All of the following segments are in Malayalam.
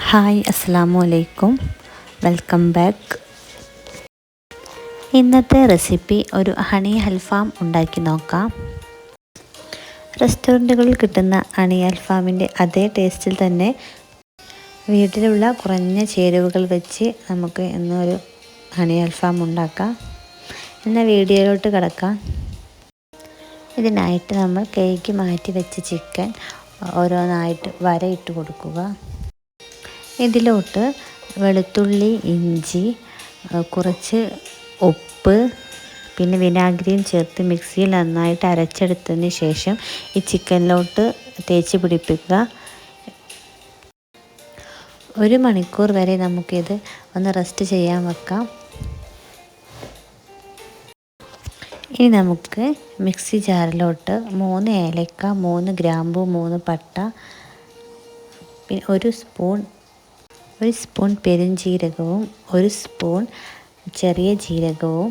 ഹായ് അസ്സാം വലൈക്കും വെൽക്കം ബാക്ക്. ഇന്നത്തെ റെസിപ്പി ഒരു ഹണി അൽഫാം ഉണ്ടാക്കി നോക്കാം. റെസ്റ്റോറന്റുകളിൽ കിട്ടുന്ന ഹണി അൽഫാമിന്റെ അതേ ടേസ്റ്റിൽ തന്നെ വീട്ടിലുള്ള കുറഞ്ഞ ചേരുവകൾ വെച്ച് നമുക്ക് ഇന്നൊരു ഹണി അൽഫാം ഉണ്ടാക്കാം. എന്ന വീഡിയോയിലോട്ട് കിടക്കാം. ഇതിനായിട്ട് നമ്മൾ കേക്ക് മാറ്റി വെച്ച ചിക്കൻ ഓരോന്നായിട്ട് വരയിട്ട് കൊടുക്കുക. ഇതിലോട്ട് വെളുത്തുള്ളി ഇഞ്ചി കുറച്ച് ഉപ്പ് പിന്നെ വിനാഗിരിയും ചേർത്ത് മിക്സിയിൽ നന്നായിട്ട് അരച്ചെടുത്തതിന് ശേഷം ഈ ചിക്കനിലോട്ട് തേച്ച് പിടിപ്പിക്കുക. ഒരു മണിക്കൂർ വരെ നമുക്കിത് ഒന്ന് റെസ്റ്റ് ചെയ്യാൻ വെക്കാം. ഇനി നമുക്ക് മിക്സി ജാറിലോട്ട് മൂന്ന് ഏലക്ക മൂന്ന് ഗ്രാമ്പു മൂന്ന് പട്ട പിന്നെ ഒരു സ്പൂൺ ഒരു സ്പൂൺ പെരുംജീരകവും ഒരു സ്പൂൺ ചെറിയ ജീരകവും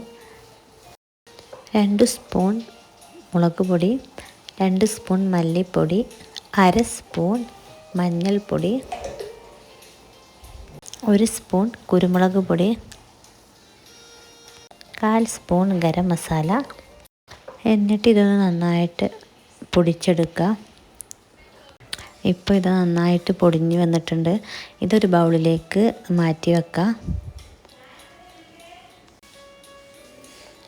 രണ്ട് സ്പൂൺ മുളക് പൊടി രണ്ട് സ്പൂൺ മല്ലിപ്പൊടി അര സ്പൂൺ മഞ്ഞൾപ്പൊടി ഒരു സ്പൂൺ കുരുമുളക് പൊടി കാൽ സ്പൂൺ ഗരം മസാല. എന്നിട്ട് ഇതൊന്ന് നന്നായിട്ട് പൊടിച്ചെടുക്കുക. ഇപ്പോൾ ഇത് നന്നായിട്ട് പൊടിഞ്ഞു വന്നിട്ടുണ്ട്. ഇതൊരു ബൗളിലേക്ക് മാറ്റി വെക്കാം.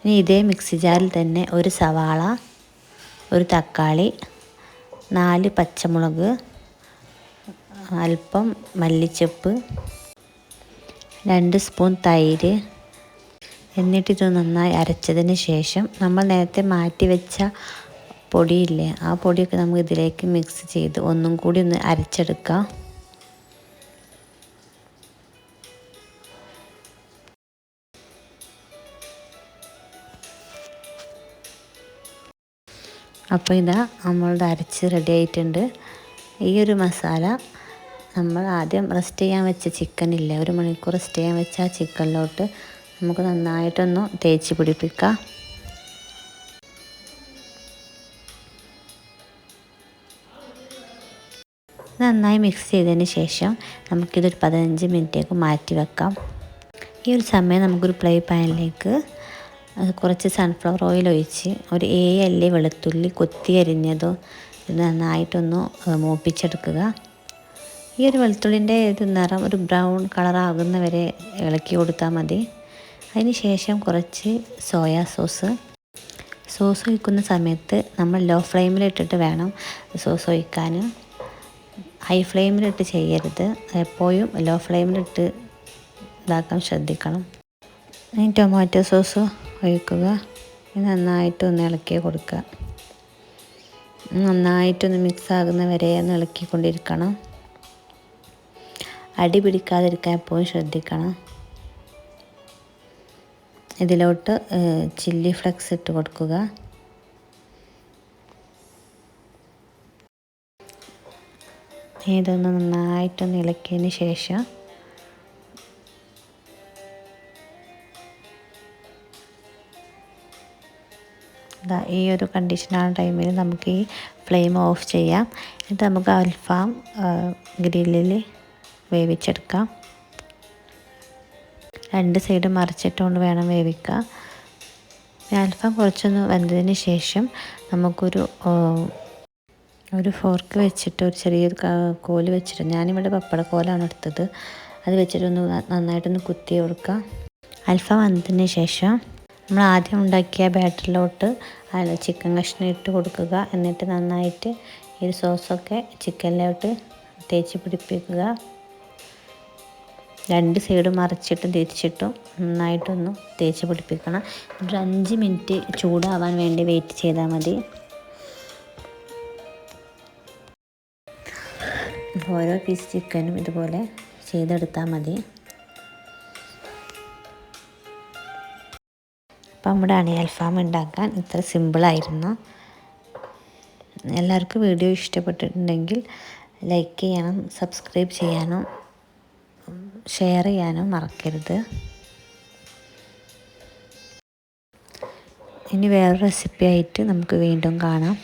ഇനി ഇതേ മിക്സി ജാറിൽ തന്നെ ഒരു സവാള ഒരു തക്കാളി നാല് പച്ചമുളക് അല്പം മല്ലിച്ചപ്പ് രണ്ട് സ്പൂൺ തൈര്. എന്നിട്ടിത് നന്നായി അരച്ചതിന് ശേഷം നമ്മൾ നേരത്തെ മാറ്റി വെച്ച പൊടിയില്ലേ ആ പൊടിയൊക്കെ നമുക്ക് ഇതിലേക്ക് മിക്സ് ചെയ്ത് ഒന്നും കൂടി ഒന്ന് അരച്ചെടുക്കാം. അപ്പോൾ ഇതാ നമ്മളുടെ അരച്ച് റെഡി ആയിട്ടുണ്ട്. ഈ ഒരു മസാല നമ്മൾ ആദ്യം റെസ്റ്റ് ചെയ്യാൻ വെച്ച ചിക്കൻ ഇല്ലേ ഒരു മണിക്കൂർ റെസ്റ്റ് ചെയ്യാൻ വെച്ച ആ ചിക്കനിലോട്ട് നമുക്ക് നന്നായിട്ടൊന്ന് തേച്ച് പിടിപ്പിക്കാം. നന്നായി മിക്സ് ചെയ്തതിന് ശേഷം നമുക്കിതൊരു പതിനഞ്ച് മിനിറ്റേക്ക് മാറ്റി വെക്കാം. ഈ ഒരു സമയം നമുക്കൊരു പ്ലേ പാനിലേക്ക് കുറച്ച് സൺഫ്ലവർ ഓയിൽ ഒഴിച്ച് ഒരു ഏഴ് അല്ലി വെളുത്തുള്ളി കൊത്തി അരിഞ്ഞതോ നന്നായിട്ടൊന്ന് മൂപ്പിച്ചെടുക്കുക. ഈ ഒരു വെളുത്തുള്ളിന്റെ ഇത് നിറം ഒരു ബ്രൗൺ കളറാകുന്ന വരെ ഇളക്കി കൊടുത്താൽ മതി. അതിന് ശേഷം കുറച്ച് സോയാ സോസ് സോസ് ഒഴിക്കുന്ന സമയത്ത് നമ്മൾ ലോ ഫ്ലെയിമിലിട്ടിട്ട് വേണം സോസ് ഒഴിക്കാൻ ഹൈ ഫ്ലെയിമിലിട്ട് ചെയ്യരുത്. എപ്പോഴും ലോ ഫ്ലെയിമിലിട്ട് ഇതാക്കാൻ ശ്രദ്ധിക്കണം. ഇനി ടൊമാറ്റോ സോസ് ഒഴിക്കുക. നന്നായിട്ട് ഒന്ന് ഇളക്കി കൊടുക്കുക. നന്നായിട്ടൊന്ന് മിക്സ് ആകുന്ന വരെ ഒന്ന് ഇളക്കിക്കൊണ്ടിരിക്കണം അടി പിടിക്കാതിരിക്കാൻ എപ്പോഴും ശ്രദ്ധിക്കണം. ഇതിലോട്ട് ചില്ലി ഫ്ലെക്സ് ഇട്ട് കൊടുക്കുക. ഇതൊന്ന് നന്നായിട്ടൊന്ന് ഇളക്കിയതിന് ശേഷം ഈ ഒരു കണ്ടീഷനാണ് ടൈമിൽ നമുക്ക് ഈ ഫ്ലെയിം ഓഫ് ചെയ്യാം. എന്നിട്ട് നമുക്ക് അൽഫാം ഗ്രില്ലിൽ വേവിച്ചെടുക്കാം. രണ്ട് സൈഡ് മറിച്ചിട്ടുകൊണ്ട് വേണം വേവിക്കുക അൽഫാം കുറച്ചൊന്ന് വെന്തതിന് ശേഷം നമുക്കൊരു ഒരു ഫോർക്ക് വെച്ചിട്ട് ഒരു ചെറിയൊരു കോൽ വെച്ചിട്ട് ഞാനിവിടെ പപ്പടക്കോലാണ് എടുത്തത്. അത് വെച്ചിട്ടൊന്ന് നന്നായിട്ടൊന്ന് കുത്തി കൊടുക്കുക അൽഫാം വന്നതിന് ശേഷം നമ്മൾ ആദ്യം ഉണ്ടാക്കിയ ബാറ്ററിലോട്ട് ചിക്കൻ കഷ്ണം ഇട്ട് കൊടുക്കുക. എന്നിട്ട് നന്നായിട്ട് ഈ സോസൊക്കെ ചിക്കനിലോട്ട് തേച്ച് പിടിപ്പിക്കുക. രണ്ട് സൈഡ് മറിച്ചിട്ടും തിരിച്ചിട്ടും നന്നായിട്ടൊന്ന് തേച്ച് പിടിപ്പിക്കണം. ഒരു അഞ്ച് മിനിറ്റ് ചൂടാവാൻ വേണ്ടി വെയിറ്റ് ചെയ്താൽ മതി. ഓരോ പീസ് ചിക്കനും ഇതുപോലെ ചെയ്തെടുത്താൽ മതി. അപ്പം നമ്മുടെ അണി അൽഫാം ഉണ്ടാക്കാൻ ഇത്ര സിമ്പിളായിരുന്നു എല്ലാവർക്കും വീഡിയോ ഇഷ്ടപ്പെട്ടിട്ടുണ്ടെങ്കിൽ ലൈക്ക് ചെയ്യാനും സബ്സ്ക്രൈബ് ചെയ്യാനും ഷെയർ ചെയ്യാനും മറക്കരുത്. ഇനി വേറെ റെസിപ്പി ആയിട്ട് നമുക്ക് വീണ്ടും കാണാം.